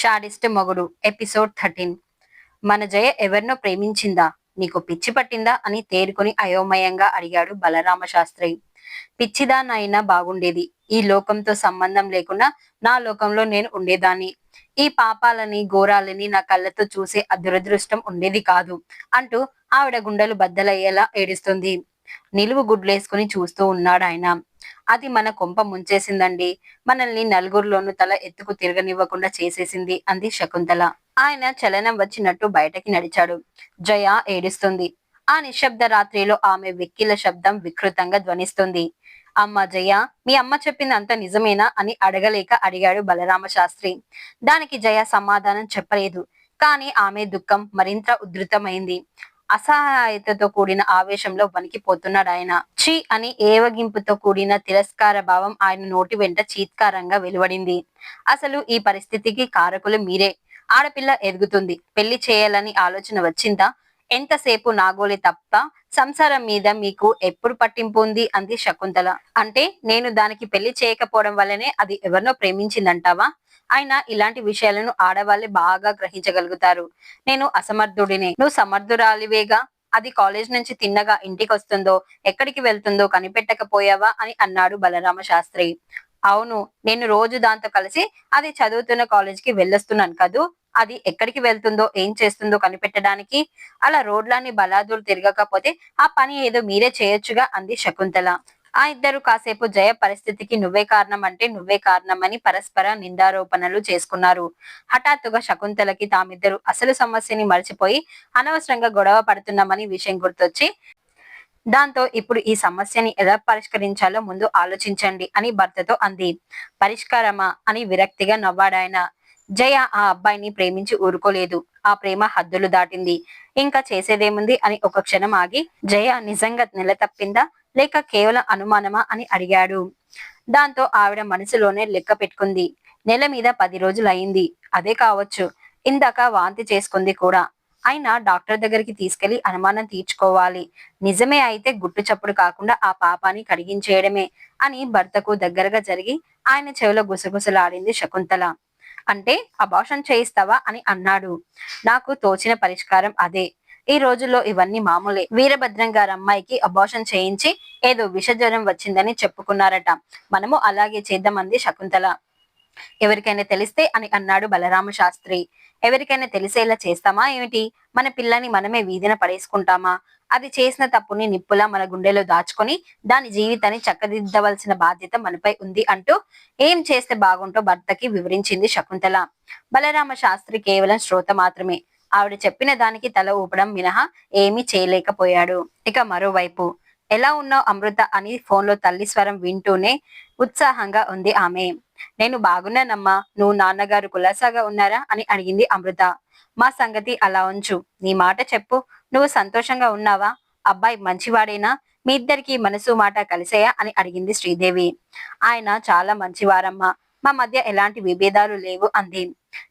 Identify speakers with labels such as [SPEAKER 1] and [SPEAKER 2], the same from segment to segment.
[SPEAKER 1] Sadist మొగుడు episode thirteen. మన జయ ఎవరినో ప్రేమించిందా? నీకు పిచ్చి పట్టిందా? అని తేరుకొని అయోమయంగా అడిగాడు బలరామ శాస్త్రి పిచ్చిదానైనా బాగుండేది. ఈ లోకంతో సంబంధం లేకుండా నా లోకంలో నేను ఉండేదాన్ని. ఈ పాపాలని ఘోరాలని నా కళ్ళతో చూసే అదురదృష్టం ఉండేది కాదు అంటూ ఆవిడ గుండెలు బద్దలయ్యేలా ఏడుస్తుంది. నిలువు గుడ్లేసుకుని చూస్తూ ఉన్నాడు ఆయన అది మన కొంప ముంచేసిందండి. మనల్ని నలుగురిలోనూ తల ఎత్తుకు తిరగనివ్వకుండా చేసేసింది అంది శకుంతల. ఆయన చలనం వచ్చినట్టు బయటకి నడిచాడు. జయ ఏడుస్తుంది. ఆ నిశ్శబ్ద రాత్రిలో ఆమె వెక్కిల శబ్దం వికృతంగా ధ్వనిస్తుంది. అమ్మ జయ మీ అమ్మ చెప్పింది అంత నిజమేనా అని అడగలేక అడిగాడు బలరామ శాస్త్రి దానికి జయ సమాధానం చెప్పలేదు. కానీ ఆమె దుఃఖం మరింత ఉధృతమైంది. అసహాయతతో కూడిన ఆవేశంలో వణికిపోతున్నాడు ఆయన. చీ అని ఏవగింపుతో కూడిన తిరస్కార భావం ఆయన నోటి వెంట చీత్కారంగా వెలువడింది. అసలు ఈ పరిస్థితికి కారకులు మీరే. ఆడపిల్ల ఎదుగుతుంది. పెళ్ళి చేయాలని ఆలోచన వచ్చిందా? ఎంతసేపు నాగోలి తప్ప సంసారం మీద మీకు ఎప్పుడు పట్టింపు ఉంది? అంది శకుంతల. అంటే నేను దానికి పెళ్ళి చేయకపోవడం వల్లనే అది ఎవరినో ప్రేమించిందంటావా? అయినా ఇలాంటి విషయాలను ఆడవాళ్ళే బాగా గ్రహించగలుగుతారు. నేను అసమర్థుడినే. నువ్వు సమర్థురాలివేగా? అది కాలేజ్ నుంచి తిన్నగా ఇంటికి వస్తుందో ఎక్కడికి వెళ్తుందో కనిపెట్టకపోయావా? అని అన్నాడు బలరామ శాస్త్రి. అవును నేను రోజు దాంతో కలిసి అది చదువుతున్న కాలేజ్కి వెళ్ళొస్తున్నాను కదూ? అది ఎక్కడికి వెళ్తుందో ఏం చేస్తుందో కనిపెట్టడానికి అలా రోడ్లన్నీ బలాదులు తిరగకపోతే ఆ పని ఏదో మీరే చేయొచ్చుగా అంది శకుంతల. ఆ ఇద్దరు కాసేపు జయ పరిస్థితికి నువ్వే కారణం అంటే నువ్వే కారణమని పరస్పర నిందారోపణలు చేసుకున్నారు. హఠాత్తుగా శకుంతలకి తామిద్దరు అసలు సమస్యని మర్చిపోయి అనవసరంగా గొడవ పడుతున్నామని విషయం గుర్తొచ్చి దాంతో ఇప్పుడు ఈ సమస్యని ఎలా పరిష్కరించాలో ముందు ఆలోచించండి అని భర్తతో అంది. పరిష్కారమా అని విరక్తిగా నవ్వాడాయన. జయ ఆ అబ్బాయిని ప్రేమించి ఊరుకోలేదు. ఆ ప్రేమ హద్దులు దాటింది. ఇంకా చేసేదేముంది అని ఒక క్షణం ఆగి జయ నిజంగా నెల తప్పిందా? లేక కేవలం అనుమానమా అని అడిగాడు. దాంతో ఆవిడ మనసులోనే లెక్క పెట్టుకుంది. నెల మీద పది రోజులు అయింది అదే కావచ్చు. ఇందాక వాంతి చేసుకుంది కూడా. అయినా డాక్టర్ దగ్గరికి తీసుకెళ్ళి అనుమానం తీర్చుకోవాలి. నిజమే అయితే గుట్టు చప్పుడు కాకుండా ఆ పాపాన్ని కడిగించేయడమే అని భర్తకు దగ్గరగా జరిగి ఆయన చెవిలో గుసగుసలాడింది శకుంతల. అంటే అబాషన్ చేయిస్తావా అని అన్నాడు. నాకు తోచిన పరిష్కారం అదే. ఈ రోజుల్లో ఇవన్నీ మామూలే. వీరభద్రం గారి అమ్మాయికి అబాషన్ చేయించి ఏదో విషజ్వరం వచ్చిందని చెప్పుకున్నారట. మనము అలాగే చేద్దామంది శకుంతల. ఎవరికైనా తెలిస్తే అని అన్నాడు బలరామ శాస్త్రి. ఎవరికైనా తెలిసేలా చేస్తామా ఏమిటి? మన పిల్లని మనమే వీధిన పడేసుకుంటామా? అది చేసిన తప్పుని నిప్పులా మన గుండెలో దాచుకొని దాని జీవితాన్ని చక్కదిద్దవలసిన బాధ్యత మనపై ఉంది అంటూ ఏం చేస్తే బాగుంటో భర్తకి వివరించింది శకుంతల. బలరామ శాస్త్రి కేవలం శ్రోత మాత్రమే. ఆవిడ చెప్పిన దానికి తల ఊపడం మినహా ఏమీ చేయలేకపోయాడు. ఇక మరోవైపు. ఎలా ఉన్నావు అమృత అని ఫోన్లో తల్లి స్వరం వింటూనే ఉత్సాహంగా ఉంది ఆమె. నేను బాగున్నానమ్మా నువ్వు నాన్నగారు కులాసాగా ఉన్నారా అని అడిగింది అమృత. మా సంగతి అలా ఉంచు నీ మాట చెప్పు నువ్వు సంతోషంగా ఉన్నావా? అబ్బాయి మంచివాడేనా? మీ ఇద్దరికి మనసు మాట కలిసేయా అని అడిగింది శ్రీదేవి. ఆయన చాలా మంచివారమ్మా మా మధ్య ఎలాంటి విభేదాలు లేవు అంది.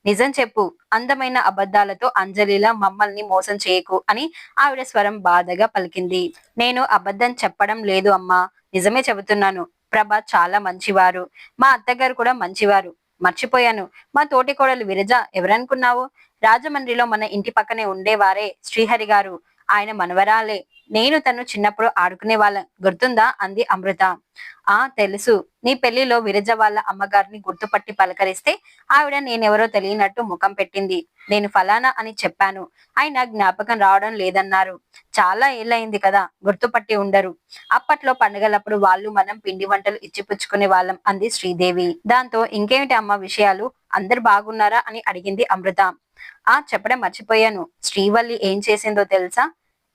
[SPEAKER 1] నిజం చెప్పు అందమైన అబద్ధాలతో అంజలిలా మమ్మల్ని మోసం చేయకు అని ఆవిడ స్వరం బాధగా పలికింది. నేను అబద్ధం చెప్పడం లేదు అమ్మా నిజమే చెబుతున్నాను. ప్రభ చాలా మంచివారు. మా అత్తగారు కూడా మంచివారు. మర్చిపోయాను. మా తోటి కోడలు విరజ ఎవరనుకున్నావు? రాజమండ్రిలో మన ఇంటి పక్కనే ఉండేవారే శ్రీహరి గారు ఆయన మనవరాలే. నేను తను చిన్నప్పుడు ఆడుకునే వాళ్ళం. గుర్తుందా? అంది అమృత. ఆ తెలుసు. నీ పెళ్ళిలో విరజ వాళ్ళ అమ్మగారిని గుర్తుపట్టి పలకరిస్తే ఆవిడ నేనెవరో తెలియనట్టు ముఖం పెట్టింది. నేను ఫలానా అని చెప్పాను. ఆయన జ్ఞాపకం రావడం లేదన్నారు. చాలా ఏళ్ళయింది కదా గుర్తుపట్టి ఉండరు. అప్పట్లో పండుగలప్పుడు వాళ్ళు మనం పిండి వంటలు ఇచ్చిపుచ్చుకునే వాళ్ళం అంది శ్రీదేవి. దాంతో ఇంకేమిటి అమ్మ విషయాలు? అందరు బాగున్నారా? అని అడిగింది అమృత. ఆ చెప్పడం మర్చిపోయాను. శ్రీవల్లి ఏం చేసిందో తెలుసా?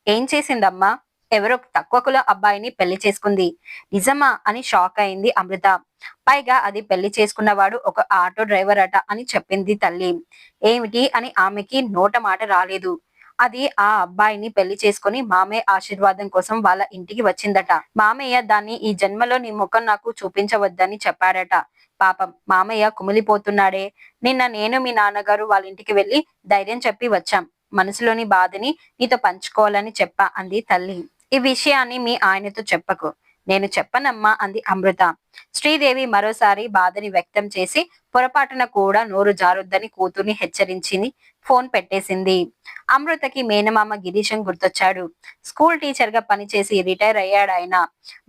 [SPEAKER 1] ఏం చేసిందమ్మా? ఎవరో తక్కువ కుల అబ్బాయిని పెళ్ళి చేసుకుంది. నిజమా అని షాక్ అయింది అమృత. పైగా అది పెళ్ళి చేసుకున్నవాడు ఒక ఆటో డ్రైవర్ అట అని చెప్పింది తల్లి. ఏమిటి అని ఆమెకి నోట మాట రాలేదు. అది ఆ అబ్బాయిని పెళ్ళి చేసుకుని మామయ్య ఆశీర్వాదం కోసం వాళ్ళ ఇంటికి వచ్చిందట. మామయ్య దాన్ని ఈ జన్మలో నీ ముఖం నాకు చూపించవద్దని చెప్పాడట. పాపం మామయ్య కుమిలిపోతున్నాడే. నిన్న నేను మీ నాన్నగారు వాళ్ళ ఇంటికి వెళ్ళి ధైర్యం చెప్పి వచ్చాం. మనసులోని బాధని నీతో పంచుకోవాలని చెప్పా అంది తల్లి. ఈ విషయాన్ని మీ ఆయనతో చెప్పకు. నేను చెప్పనమ్మా అంది అమృత. శ్రీదేవి మరోసారి బాధని వ్యక్తం చేసి పొరపాటున కూడా నోరు జారుద్దని కూతుర్ని హెచ్చరించింది. ఫోన్ పెట్టేసింది. అమృతకి మేనమామ గిరీశం గుర్తొచ్చాడు. స్కూల్ టీచర్గా పనిచేసి రిటైర్ అయ్యాడు ఆయన.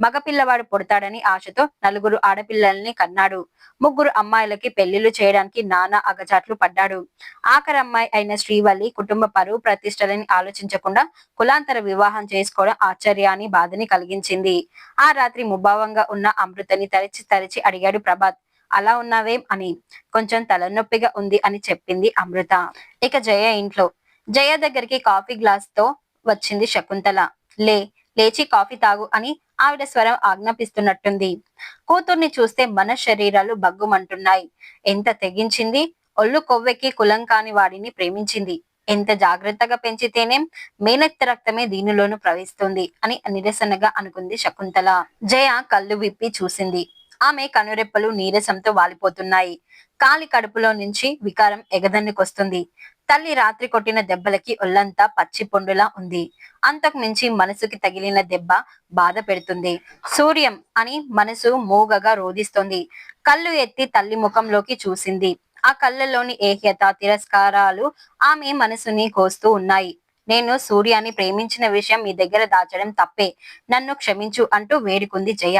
[SPEAKER 1] మగపిల్లవాడు పుడతాడని ఆశతో నలుగురు ఆడపిల్లల్ని కన్నాడు. ముగ్గురు అమ్మాయిలకి పెళ్ళిళ్ళు చేయడానికి నానా అగచాట్లు పడ్డాడు. ఆఖరి అమ్మాయి అయిన శ్రీవల్లి కుటుంబ పరువు ప్రతిష్టలని ఆలోచించకుండా కులాంతర వివాహం చేసుకోవడం ఆశ్చర్యాన్ని బాధని కలిగించింది. ఆ రాత్రి ముభావంగా ఉన్న అమృతని తరిచి తరిచి అడిగాడు ప్రభాత్. అలా ఉన్నావేం అని కొంచెం తలనొప్పిగా ఉంది అని చెప్పింది అమృత. ఇక జయ ఇంట్లో. జయ దగ్గరికి కాఫీ గ్లాస్తో వచ్చింది శకుంతల. లే లేచి కాఫీ తాగు అని ఆవిడ స్వరం ఆజ్ఞాపిస్తున్నట్టుంది. కూతుర్ని చూస్తే మన శరీరాలు బగ్గుమంటున్నాయి ఎంత తెగించింది? ఒళ్ళు కొవ్వెక్కి కులం కాని వాడిని ప్రేమించింది. ఎంత జాగ్రత్తగా పెంచితేనేం మేనత్త రక్తమే దీనిలోనూ ప్రవహిస్తుంది అని నిరసనగా అనుకుంది శకుంతల. జయ కళ్ళు విప్పి చూసింది. ఆమె కనురెప్పలు నీరసంతో వాలిపోతున్నాయి. కాలి కడుపులో నుంచి వికారం ఎగదన్నుకొస్తుంది. తల్లి రాత్రి కొట్టిన దెబ్బలకి ఒళ్ళంతా పచ్చి పొండులా ఉంది. అంతకు మించి మనసుకి తగిలిన దెబ్బ బాధ పెడుతుంది. సూర్యం అని మనసు మూగగా రోధిస్తుంది. కళ్ళు ఎత్తి తల్లి ముఖంలోకి చూసింది. ఆ కళ్ళలోని ఏహ్యత తిరస్కారాలు ఆమె మనసుని కోస్తూ ఉన్నాయి. నేను సూర్యాన్ని ప్రేమించిన విషయం మీ దగ్గర దాచడం తప్పే. నన్ను క్షమించు అంటూ వేడుకుంది జయ.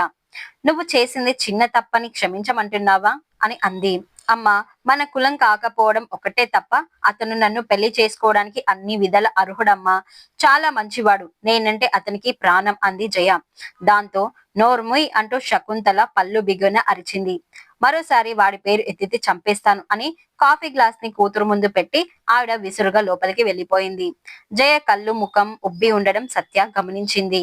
[SPEAKER 1] నువ్వు చేసింది చిన్న తప్పని క్షమించమంటున్నావా? అని అంది. అమ్మా మన కులం కాకపోవడం ఒకటే తప్ప అతను నన్ను పెళ్ళి చేసుకోవడానికి అన్ని విధాల అర్హుడమ్మా. చాలా మంచివాడు. నేనంటే అతనికి ప్రాణం అంది జయ. దాంతో నోర్ముయ్ అంటూ శకుంతల పళ్ళు బిగున అరిచింది. మరోసారి వాడి పేరు ఎత్తితే చంపేస్తాను అని కాఫీ గ్లాస్ని కూతురు ముందు పెట్టి ఆవిడ విసురుగా లోపలికి వెళ్ళిపోయింది జయ కళ్ళు ముఖం ఉబ్బి ఉండడం సత్య గమనించింది.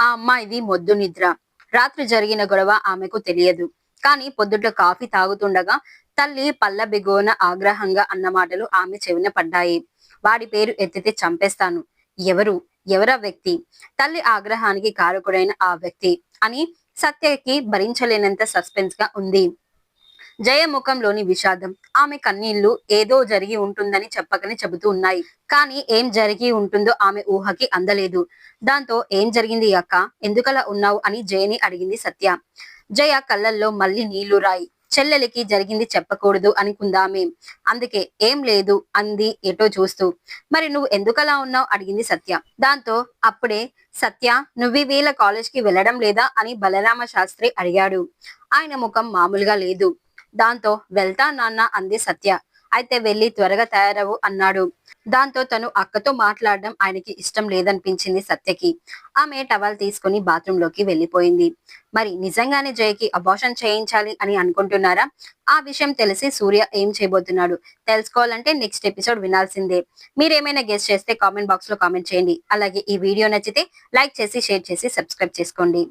[SPEAKER 1] ఆ అమ్మాయిది మొద్దు నిద్ర. రాత్రి జరిగిన గొడవ ఆమెకు తెలియదు. కానీ పొద్దుట కాఫీ తాగుతుండగా తల్లి పల్లబిగోన ఆగ్రహంగా అన్న మాటలు ఆమె చెవిన పడ్డాయి. వాడి పేరు ఎత్తితే చంపేస్తాను. ఎవరు? ఎవరా వ్యక్తి? తల్లి ఆగ్రహానికి కారకుడైన ఆ వ్యక్తి అని సత్యకి భరించలేనంత సస్పెన్స్గా ఉంది. జయ ముఖంలోని విషాదం. ఆమె కన్నీళ్ళు ఏదో జరిగి ఉంటుందని చెప్పకనే చెబుతూ ఉన్నాయి. కానీ ఏం జరిగి ఉంటుందో ఆమె ఊహకి అందలేదు. దాంతో ఏం జరిగింది అక్క? ఎందుకలా ఉన్నావు అని జయని అడిగింది సత్య. జయ కళ్ళల్లో మళ్ళీ నీళ్ళు రాయి. చెల్లెలికి జరిగింది చెప్పకూడదు అనుకుందామే. అందుకే ఏం లేదు అంది ఎటో చూస్తూ. మరి నువ్వు ఎందుకలా ఉన్నావు? అడిగింది సత్య. దాంతో అప్పుడే సత్య నువ్వు వీళ్ళ కాలేజ్కి వెళ్ళడం లేదా అని బలరామ శాస్త్రి అడిగాడు. ఆయన ముఖం మామూలుగా లేదు. దాంతో వెళ్తా నాన్న అంది సత్య. అయితే వెళ్ళి త్వరగా తయారవు అన్నాడు. దాంతో తను అక్కతో మాట్లాడడం ఆయనకి ఇష్టం లేదనిపించింది సత్యకి. ఆమె టవల్ తీసుకుని బాత్రూమ్లోకి వెళ్ళిపోయింది. మరి నిజంగానే జయకి అబార్షన్ చేయించాలి అని అనుకుంటున్నారా? ఆ విషయం తెలిసి సూర్య ఏం చేయబోతున్నాడు? తెలుసుకోవాలంటే నెక్స్ట్ ఎపిసోడ్ వినాల్సిందే. మీరేమైనా గెస్ట్ చేస్తే కామెంట్ బాక్స్లో కామెంట్ చేయండి. అలాగే ఈ వీడియో నచ్చితే లైక్ చేసి షేర్ చేసి సబ్స్క్రైబ్ చేసుకోండి.